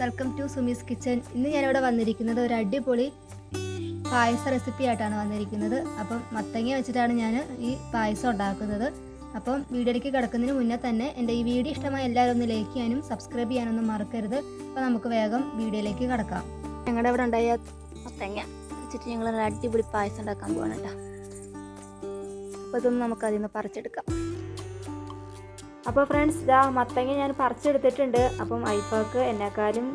Welcome to Sumi's kitchen. ഇന്ന് ഞാനിവിടെ വന്നിരിക്കുന്നത് ഒരു അടിപൊളി പായസ റെസിപ്പി ആയിട്ടാണ് വന്നിരിക്കുന്നത്. അപ്പം മത്തങ്ങ വെച്ചിട്ടാണ് ഞാൻ ഈ പായസം ഉണ്ടാക്കുന്നത്. അപ്പം വീഡിയോയിലേക്ക് കിടക്കുന്നതിന് മുന്നേ തന്നെ എന്റെ ഈ വീഡിയോ ഇഷ്ടമായ എല്ലാവരും ഒന്ന് ലൈക്ക് ചെയ്യാനും സബ്സ്ക്രൈബ് ചെയ്യാനൊന്നും മറക്കരുത്. അപ്പോൾ നമുക്ക് വേഗം വീഡിയോയിലേക്ക് കിടക്കാം. ഞങ്ങളുടെ ഇവിടെ ഉണ്ടായ മത്തങ്ങ വെച്ചിട്ട് ഞങ്ങൾ അടിപൊളി പായസം ഉണ്ടാക്കാൻ പോകണം കേട്ടോ അപ്പോൾ ഇതൊന്നും നമുക്ക് അതിൽ നിന്ന് പറിച്ചെടുക്കാം. അപ്പോൾ ഫ്രണ്ട്സ് ഇതാ മത്തങ്ങ ഞാൻ പറിച്ചെടുത്തിട്ടുണ്ട്. അപ്പം ഐഫാക്ക് എന്നെക്കാളും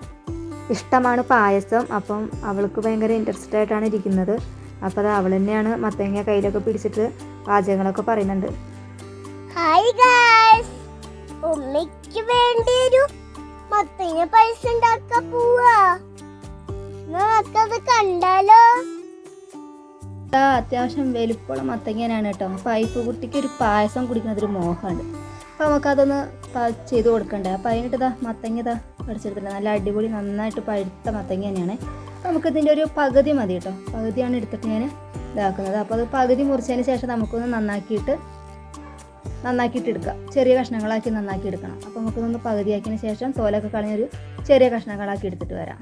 ഇഷ്ടമാണ് പായസം. അപ്പം അവൾക്ക് ഭയങ്കര ഇൻട്രസ്റ്റഡ് ആയിട്ടാണ് ഇരിക്കുന്നത്. അപ്പോൾ അത് അവൾ തന്നെയാണ് മത്തങ്ങ കയ്യിലൊക്കെ പിടിച്ചിട്ട് പാചകങ്ങളൊക്കെ പറയുന്നുണ്ട്. ഹായ് ഗായ്സ് ഉമ്മയ്ക്ക് വേണ്ടി ഒരു മത്തങ്ങ പൈസ ഉണ്ടാക്കാൻ പോവാ. നമുക്കത് കണ്ടാലോ? അത്യാവശ്യം വലുപ്പുള്ള മത്തങ്ങനാണ് കേട്ടോ. അപ്പൊ ഐപ്പ് കുട്ടിക്ക് ഒരു പായസം കുടിക്കുന്നത് ഒരു മോഹമുണ്ട്. അപ്പോൾ നമുക്കതൊന്ന് ചെയ്ത് കൊടുക്കണ്ടേ. അപ്പോൾ അതിനിട്ട് ഇതാ മത്തങ്ങ ഇതാ പഠിച്ചെടുത്തിട്ടുണ്ട് നല്ല അടിപൊളി നന്നായിട്ട് പഴുത്ത മത്തങ്ങ തന്നെയാണ്. അപ്പോൾ നമുക്കിതിന്റെ ഒരു പകുതി മതി കേട്ടോ. പകുതിയാണ് എടുത്തിട്ട് ഞാൻ ഇതാക്കുന്നത്. അപ്പോൾ അത് പകുതി മുറിച്ചതിന് ശേഷം നമുക്കൊന്ന് നന്നാക്കിയിട്ട് നന്നാക്കിയിട്ട് എടുക്കുക ചെറിയ കഷ്ണങ്ങളാക്കി നന്നാക്കി എടുക്കണം. അപ്പോൾ നമുക്കൊന്ന് പകുതിയാക്കിയതിന് ശേഷം തോലൊക്കെ കളഞ്ഞൊരു ചെറിയ കഷ്ണങ്ങളാക്കി എടുത്തിട്ട് വരാം.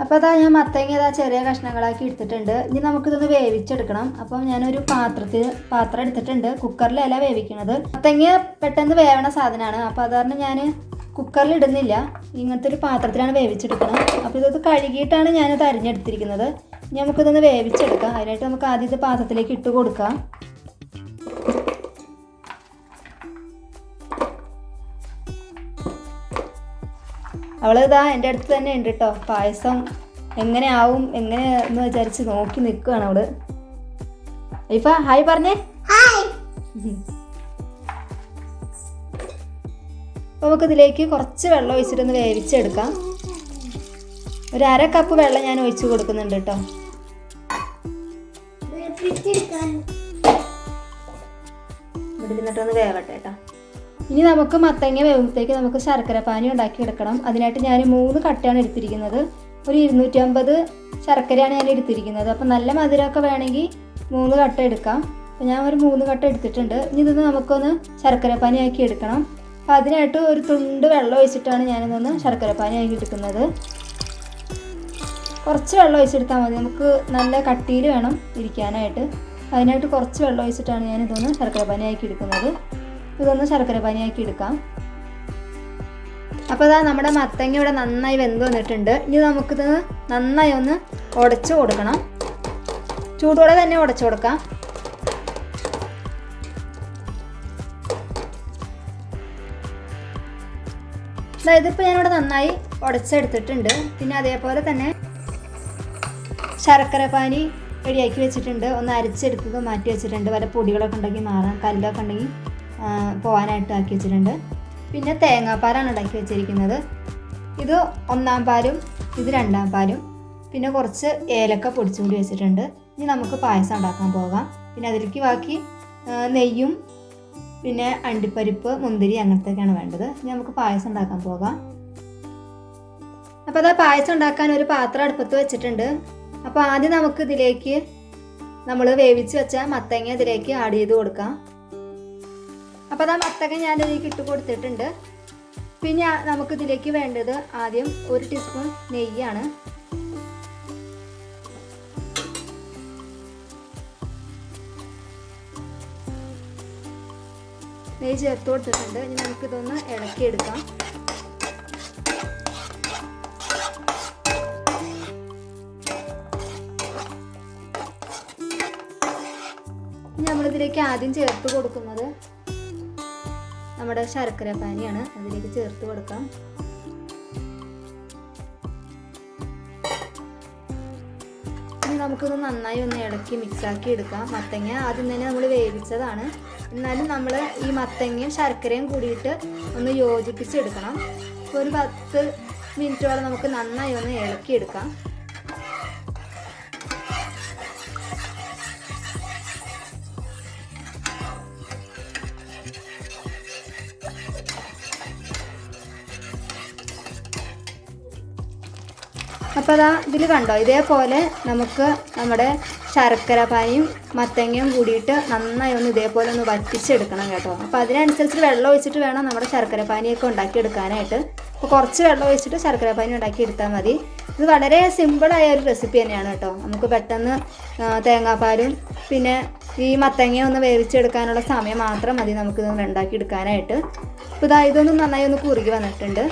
അപ്പോൾ അതാ ഞാൻ മത്തങ്ങ ഇതാ ചെറിയ കഷ്ണങ്ങളാക്കി എടുത്തിട്ടുണ്ട്. ഇനി നമുക്കിതൊന്ന് വേവിച്ചെടുക്കണം. അപ്പം ഞാനൊരു പാത്രത്തിൽ പാത്രം എടുത്തിട്ടുണ്ട്. കുക്കറിലല്ല വേവിക്കണത് മത്തങ്ങ പെട്ടെന്ന് വേവണ സാധനമാണ്. അപ്പോൾ അതാണ് ഞാൻ കുക്കറിൽ ഇടുന്നില്ല. ഇങ്ങനത്തെ ഒരു പാത്രത്തിലാണ് വേവിച്ചെടുക്കണം. അപ്പോൾ ഇതൊന്ന് കഴുകിയിട്ടാണ് ഞാനത് അരിഞ്ഞെടുത്തിരിക്കുന്നത്. ഇനി നമുക്കിതൊന്ന് വേവിച്ചെടുക്കാം. അതിനായിട്ട് നമുക്ക് ആദ്യം പാത്രത്തിലേക്ക് ഇട്ട് കൊടുക്കാം. അവളിതാ എന്റെ അടുത്ത് തന്നെ ഉണ്ട് കേട്ടോ പായസം എങ്ങനെ ആവും എങ്ങനെ എന്ന് വിചാരിച്ച് നോക്കി നിൽക്കുകയാണ് അവൾ. ഇപ്പ ഹായ് പറഞ്ഞേ. ഹായ് അപ്പോൾ നമുക്ക് ഇതിലേക്ക് കുറച്ച് വെള്ളം ഒഴിച്ചിട്ടൊന്ന് വേവിച്ചെടുക്കാം. ഒരു അര കപ്പ് വെള്ളം ഞാൻ ഒഴിച്ചു കൊടുക്കുന്നുണ്ട് കേട്ടോ ഇവിടെ ഇരുന്നിട്ടൊന്ന് വേവട്ടെ. ഇനി നമുക്ക് മത്തങ്ങ വേവുമ്പോഴത്തേക്ക് നമുക്ക് ശർക്കര പാനി ഉണ്ടാക്കി എടുക്കണം അതിനായിട്ട് ഞാൻ മൂന്ന് കട്ടയാണ് എടുത്തിരിക്കുന്നത്. ഒരു ഇരുന്നൂറ്റി അമ്പത് ശർക്കരയാണ് ഞാൻ എടുത്തിരിക്കുന്നത്. അപ്പം നല്ല മധുരമൊക്കെ വേണമെങ്കിൽ മൂന്ന് കട്ട എടുക്കാം. അപ്പം ഞാൻ ഒരു മൂന്ന് കട്ട എടുത്തിട്ടുണ്ട്. ഇനി ഇതൊന്ന് നമുക്കൊന്ന് ശർക്കര പാനി ആക്കി എടുക്കണം. അപ്പം അതിനായിട്ട് ഒരു തുണ്ട് വെള്ളം ഒഴിച്ചിട്ടാണ് ഞാനിതൊന്ന് ശർക്കര പാനി ആക്കി എടുക്കുന്നത്. കുറച്ച് വെള്ളം ഒഴിച്ചെടുത്താൽ മതി. നമുക്ക് നല്ല കട്ടിയിൽ വേണം ഇരിക്കാനായിട്ട്. അതിനായിട്ട് കുറച്ച് വെള്ളം ഒഴിച്ചിട്ടാണ് ഞാനിതൊന്ന് ശർക്കര പാനി ആക്കി എടുക്കുന്നത്. ഇതൊന്ന് ശർക്കര പാനിയാക്കി എടുക്കാം. അപ്പോൾ ഇതാ നമ്മുടെ മത്തങ്ങ ഇവിടെ നന്നായി വെന്ത് വന്നിട്ടുണ്ട്. ഇനി നമുക്കിത് നന്നായി ഒന്ന് ഉടച്ചു കൊടുക്കണം. ചൂടോടെ തന്നെ ഉടച്ചു കൊടുക്കാം. അതായത് ഇപ്പോൾ ഞാനിവിടെ നന്നായി ഉടച്ചെടുത്തിട്ടുണ്ട്. പിന്നെ അതേപോലെ തന്നെ ശർക്കര പാനി റെഡിയാക്കി വെച്ചിട്ടുണ്ട്. ഒന്ന് അരിച്ചെടുത്തത് മാറ്റി വെച്ചിട്ടുണ്ട്. വല്ല പൊടികളൊക്കെ ഉണ്ടെങ്കിൽ മാറാം കല്ലൊക്കെ ഉണ്ടെങ്കിൽ പോകാനായിട്ട് ആക്കി വെച്ചിട്ടുണ്ട്. പിന്നെ തേങ്ങാപ്പാലാണ് ഉണ്ടാക്കി വെച്ചിരിക്കുന്നത്. ഇത് ഒന്നാം പാലും ഇത് രണ്ടാം പാലും പിന്നെ കുറച്ച് ഏലക്ക പൊടിച്ചുകൂടി വെച്ചിട്ടുണ്ട്. ഇനി നമുക്ക് പായസം ഉണ്ടാക്കാൻ പോകാം. പിന്നെ അതിലേക്ക് ബാക്കി നെയ്യും പിന്നെ അണ്ടിപ്പരിപ്പ് മുന്തിരി അങ്ങനത്തെയൊക്കെയാണ് വേണ്ടത്. ഇനി നമുക്ക് പായസം ഉണ്ടാക്കാൻ പോകാം. അപ്പോൾ അതാ പായസം ഉണ്ടാക്കാൻ ഒരു പാത്രം അടുപ്പത്ത് വെച്ചിട്ടുണ്ട്. അപ്പോൾ ആദ്യം നമുക്ക് ഇതിലേക്ക് നമ്മൾ വേവിച്ച് വെച്ച മത്തങ്ങ ഇതിലേക്ക് ആഡ് ചെയ്ത് കൊടുക്കാം. അപ്പോൾ അതാ മത്തക ഞാൻ ഇതിലേക്ക് ഇട്ട് കൊടുത്തിട്ടുണ്ട്. പിന്നെ നമുക്കിതിലേക്ക് വേണ്ടത് ആദ്യം ഒരു ടീസ്പൂൺ നെയ്യാണ്. നെയ്യ് ചേർത്ത് കൊടുത്തിട്ടുണ്ട്. ഇനി നമുക്കിതൊന്ന് ഇളക്കിയെടുക്കാം. നമ്മളിതിലേക്ക് ആദ്യം ചേർത്ത് കൊടുക്കുന്നത് നമ്മുടെ ശർക്കര പാനിയാണ് അതിലേക്ക് ചേർത്ത് കൊടുക്കാം. ഇനി നമുക്കിത് നന്നായി ഒന്ന് ഇളക്കി മിക്സാക്കി എടുക്കാം. മത്തങ്ങ ആദ്യം തന്നെ നമ്മൾ വേവിച്ചതാണ്. എന്നാലും നമ്മൾ ഈ മത്തങ്ങയും ശർക്കരയും കൂടിയിട്ട് ഒന്ന് യോജിപ്പിച്ചെടുക്കണം. ഒരു പത്ത് മിനിറ്റോളം നമുക്ക് നന്നായി ഒന്ന് ഇളക്കിയെടുക്കാം. അപ്പോൾ അതാ ഇതിൽ കണ്ടോ? ഇതേപോലെ നമുക്ക് നമ്മുടെ ശർക്കര പാനിയും മത്തങ്ങയും കൂടിയിട്ട് നന്നായി ഒന്ന് ഇതേപോലെ ഒന്ന് വറ്റിച്ചെടുക്കണം കേട്ടോ. അപ്പോൾ അതിനനുസരിച്ച് വെള്ളം ഒഴിച്ചിട്ട് വേണം നമ്മുടെ ശർക്കര പാനിയൊക്കെ ഉണ്ടാക്കിയെടുക്കാനായിട്ട്. അപ്പോൾ കുറച്ച് വെള്ളം ഒഴിച്ചിട്ട് ശർക്കര പാനി ഉണ്ടാക്കിയെടുത്താൽ മതി. ഇത് വളരെ സിമ്പിളായ ഒരു റെസിപ്പി തന്നെയാണ് കേട്ടോ. നമുക്ക് പെട്ടെന്ന് തേങ്ങാപ്പാലും പിന്നെ ഈ മത്തങ്ങയും ഒന്ന് വേവിച്ചെടുക്കാനുള്ള സമയം മാത്രം മതി നമുക്കിതൊന്ന് ഉണ്ടാക്കിയെടുക്കാനായിട്ട്. അപ്പോൾ ഇതാ ഇതൊന്നും നന്നായി ഒന്ന് കുറുകി വന്നിട്ടുണ്ട്.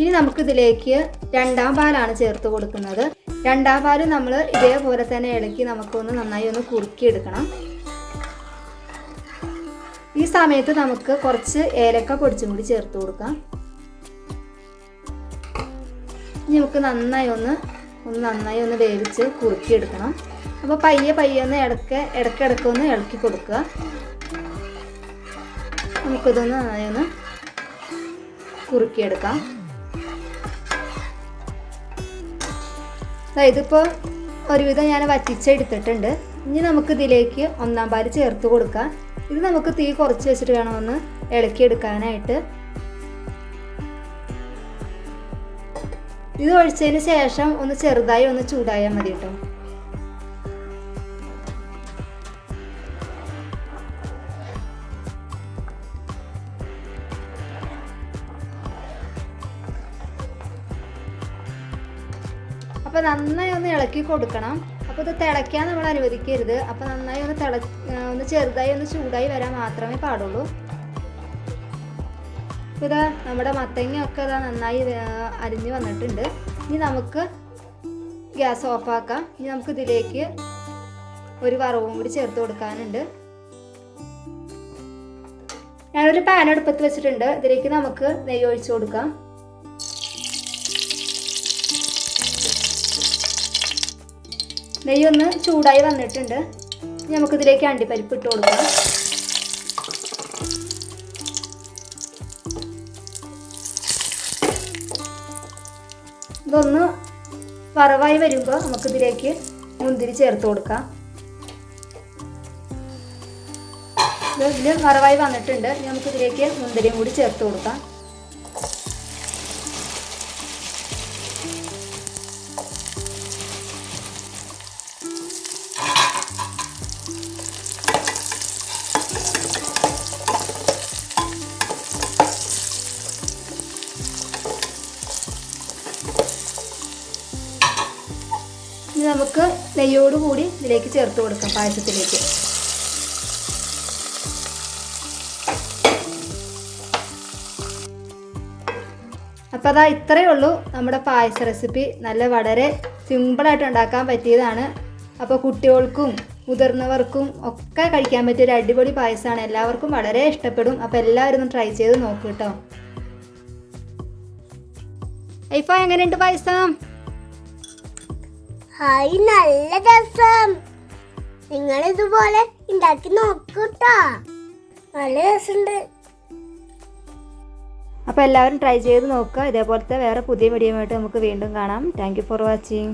ഇനി നമുക്കിതിലേക്ക് രണ്ടാം പാലാണ് ചേർത്ത് കൊടുക്കുന്നത്. രണ്ടാം പാൽ നമ്മൾ ഇതേപോലെ തന്നെ ഇളക്കി നമുക്കൊന്ന് നന്നായി ഒന്ന് കുറുക്കിയെടുക്കണം. ഈ സമയത്ത് നമുക്ക് കുറച്ച് ഏലക്ക പൊടിച്ചും കൂടി ചേർത്ത് കൊടുക്കാം. ഇനി നമുക്ക് നന്നായി ഒന്ന് ഒന്ന് നന്നായി ഒന്ന് വേവിച്ച് കുറുക്കിയെടുക്കണം. അപ്പോൾ പയ്യെ പയ്യെ ഒന്ന് ഇടയ്ക്ക് ഇടയ്ക്കിടയ്ക്ക് ഒന്ന് ഇളക്കി കൊടുക്കുക. നമുക്കിതൊന്ന് നന്നായി ഒന്ന് കുറുക്കിയെടുക്കാം. ഇതിപ്പോൾ ഒരുവിധം ഞാൻ വറ്റിച്ചെടുത്തിട്ടുണ്ട് ഇനി നമുക്ക് ഇതിലേക്ക് ഒന്നാം പാൽ ചേർത്ത് കൊടുക്കാം. ഇത് നമുക്ക് തീ കുറച്ച് വെച്ചിട്ട് വേണം ഒന്ന് ഇളക്കിയെടുക്കാനായിട്ട്. ഇത് ഒഴിച്ചതിന് ശേഷം ഒന്ന് ചെറുതായി ഒന്ന് ചൂടായാൽ മതി കേട്ടോ അപ്പോൾ നന്നായി ഒന്ന് ഇളക്കി കൊടുക്കണം. അപ്പോൾ ഇത് തിളയ്ക്കാൻ നമ്മൾ അനുവദിക്കരുത്. അപ്പോൾ നന്നായി ഒന്ന് തിള ഒന്ന് ചെറുതായി ഒന്ന് ചൂടായി വരാൻ മാത്രമേ പാടുള്ളൂ. ഇത് നമ്മുടെ മത്തങ്ങയൊക്കെ ഇതാ നന്നായി അരിഞ്ഞ് വന്നിട്ടുണ്ട്. ഇനി നമുക്ക് ഗ്യാസ് ഓഫാക്കാം ഇനി നമുക്ക് ഇതിലേക്ക് ഒരു വറവും കൂടി ചേർത്ത് കൊടുക്കാനുണ്ട്. ഞാനൊരു പാൻ അടുപ്പത്ത് വെച്ചിട്ടുണ്ട്. ഇതിലേക്ക് നമുക്ക് നെയ്യ് ഒഴിച്ചു കൊടുക്കാം. നെയ്യൊന്ന് ചൂടായി വന്നിട്ടുണ്ട്. നമുക്കിതിലേക്ക് അണ്ടിപ്പരിപ്പ് ഇട്ട് കൊടുക്കാം. ഇതൊന്ന് വറവായി വരുമ്പോൾ നമുക്കിതിലേക്ക് മുന്തിരി ചേർത്ത് കൊടുക്കാം. ഇത് ഇതിൽ വറവായി വന്നിട്ടുണ്ട്. നമുക്കിതിലേക്ക് മുന്തിരിയും കൂടി ചേർത്ത് കൊടുക്കാം. ഇനി നമുക്ക് നെയ്യോട് കൂടി ഇതിലേക്ക് ചേർത്ത് കൊടുക്കാം പായസത്തിലേക്ക്. അപ്പോൾ അതാ ഇത്രയേ ഉള്ളൂ നമ്മുടെ പായസ റെസിപ്പി. നല്ല വളരെ സിമ്പിളായിട്ട് ഉണ്ടാക്കാൻ പറ്റിയതാണ്. അപ്പോൾ കുട്ടികൾക്കും മുതിർന്നവർക്കും ഒക്കെ കഴിക്കാൻ പറ്റിയ ഒരു അടിപൊളി പായസമാണ്. എല്ലാവർക്കും വളരെ ഇഷ്ടപ്പെടും. അപ്പോൾ എല്ലാവരും ഒന്ന് ട്രൈ ചെയ്ത് നോക്കൂ കേട്ടോ. എങ്ങനെയുണ്ട് പായസം? ഹായ് നല്ല രസം. നിങ്ങൾ ഇതുപോലെ ഉണ്ടാക്കി നോക്കൂട്ടോ. നല്ല രസമുണ്ട് അപ്പോൾ എല്ലാവരും ട്രൈ ചെയ്ത് നോക്കുക. ഇതേപോലത്തെ വേറെ പുതിയ വീഡിയോ ആയിട്ട് നമുക്ക് വീണ്ടും കാണാം. Thank for watching